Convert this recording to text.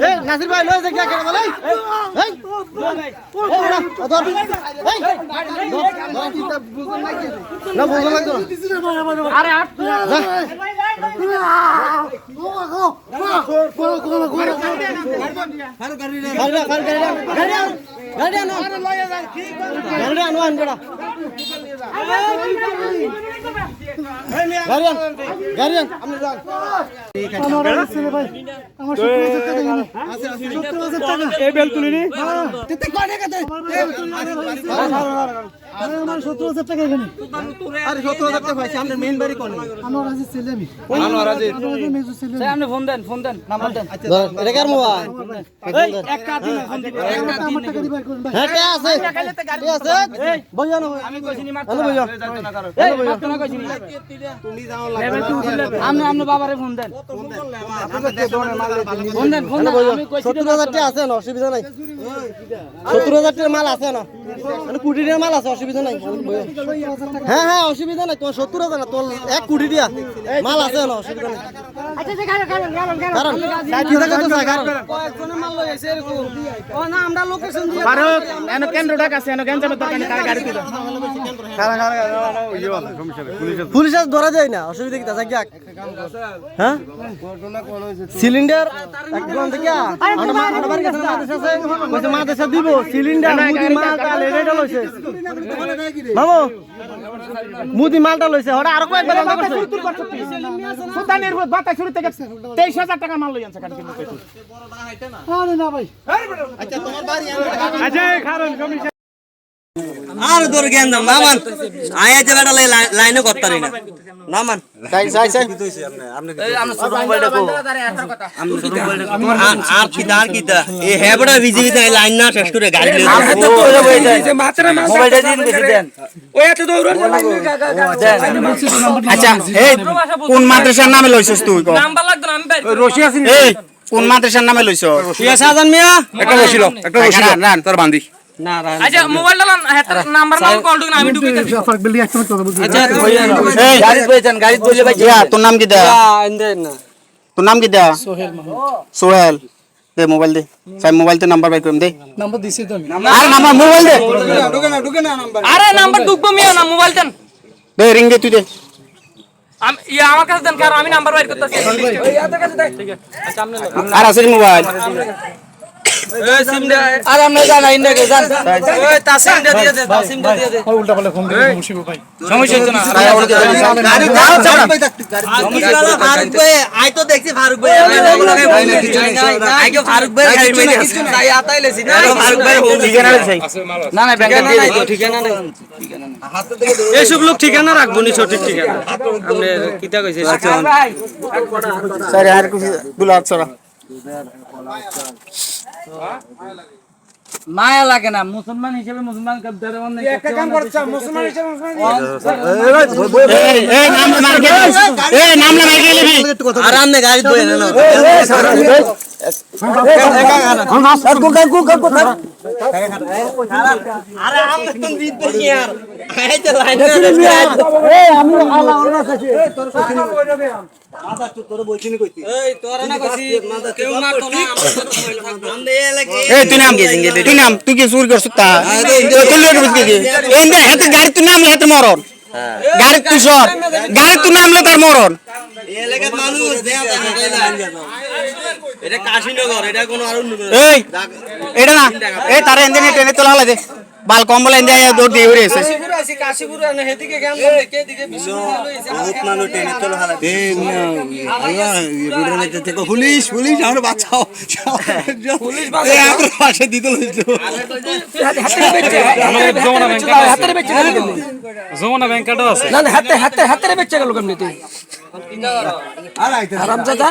এই নাসির ভাই লয়ে যা কেন বলে এই না বুঝলাম লাগতো না আরে আট গাড়ি আনো গাড়ি আনো গাড়ি আরে সত্তর হাজার টাকা পাইছি আমাদের মেইন বাড়ি কোন আপনি ফোন দেন ফোন দেন নাম্বার দেন এটা কার এই এক না আমি নি আপনি আপনি বাবারে ফোন দেন ফোন দেন ফোন দেন আমি কইছি সত্তর হাজার টাকা আছে না অসুবিধা নাই সত্তর হাজার টাকার মাল আছে না মানে কোটি টাকার মাল আছে অসুবিধা নাই হ্যাঁ হ্যাঁ অসুবিধা নাই তোমার সত্তর হাজার না তোর এক কোটি দিয়া মাল আছে না অসুবিধা নাই কারণ কি থাকে তো স্যার কারণ কয়েকজনের মাল লই আইছে এরকম ও না আমরা লোকেশন দিয়ে ফারুক এনে কেন্দ্রটা কাছে এনে গেঞ্জামের দোকানে কার গাড়ি পুলিশ ধরা যায় না অসুবিধা কি আছে কি হ্যাঁ? সিলিন্ডার একদম থেকে আমরা গেছে মাদেশ আছে। কইছে মাদেশ দিব সিলিন্ডার মুদি মাল তাল এটা লইছে। বাবু মুদি মালটা লইছে ওটা আরও কয়েকবার বন্ধ করছে সুতানের বাতা শুরু থেকে তেইশ হাজার টাকা মাল লই আনছে গাড়ি কিন্তু। আচ্ছা তোমার বাড়ি আচ্ছা খারণ কমিশন আর তোর জ্ঞান দাম নামান আয়া যে বেটা লাইনে করতারি না নামান আর আর কি আর কি তা এ হেবড়া বিজেপি তে লাইন না শেষ করে গাড়ি লই মোবাইলটা দিন বেশি দেন ওই এত দৌড়ান আচ্ছা এই কোন মাদ্রাসার নামে লইছস তুই কো নাম্বার লাগতো আমি বাইর রশি আছে এই কোন মাদ্রাসার নামে লইছ ইয়া সাজান মিয়া একটা রশি লো একটা রশি লো না তোর বান্ধি আচ্ছা মোবাইলটা নাম্বার লাল কল ঢুকে আমি ঢুকে গেছি আচ্ছা এই গাড়ি বইছেন গাড়ি বইলে ভাই ইয়া তোর নাম কি দা তোর নাম কি দা সোহেল দে মোবাইল দে সাই মোবাইল তে নাম্বার বাই করম দে নাম্বার দিছি তো আরে নাম্বার মোবাইল দে আরে নাম্বার ঢুকবো মিয়া না মোবাইল দেন দে রিং দে তুই দে আমি ইয়া আমার কাছে দেন কারণ আমি নাম্বার বাইর করতেছি ওই এত কাছে দেখ ঠিক আছে আচ্ছা আপনি আর আছে মোবাইল আর আপনি জান ইন্ডিয়া জান ওই তাসিম দে দিয়ে দে তাসিম দে দিয়ে দে সমস্যা হচ্ছে না গাড়ি দাও ফারুক ভাই আই তো দেখছি ফারুক ভাই আগে ফারুক ভাই গাড়ি বাইরে কিছু আতাইলেছি না ফারুক ভাই ঠিকানা চাই না না ব্যাংকে দিয়ে দিই ঠিকানা নাই এসব লোক ঠিকানা রাখব নি সঠিক ঠিকানা আপনি কিতা কইছে স্যার আর কিছু দুলাত ছড়া মায়া লাগে না মুসলমান হিসেবে মুসলমান একটা কাম করছ মুসলমান হিসেবে এই এই নাম নাম কে এই নাম না মাইকে আরাম নে গাড়ি বই না তুই নাম তুই নাম তুই কি চুরি করছিস তা? গাড়ি তুই নাম হেতে মরণ। গাড়ি তুই সর। গাড়ি তুই নামলে তার মরণ। এলাকার মানুষ এটা কাশীনগর এটা কোনো আর অন্য এই এটা না এই তারে এনে টেনে তোলা হলাই বাল কম্বল এনে দৌড় দিয়ে উড়ে এসেছে। কাশীপুর আছে কাশীপুর আনে হেদিকে গেম দেখে দিকে বিষ্ণু বহুত মানুষ টেনে তোলা হালা। পুলিশ পুলিশ আমরা বাঁচাও পুলিশ পাশে দিতে লইছো হাতের বেচে গেল। আছে। না হাতে হাতে হাতের বেচে গেল কেমনি আরাম দাদা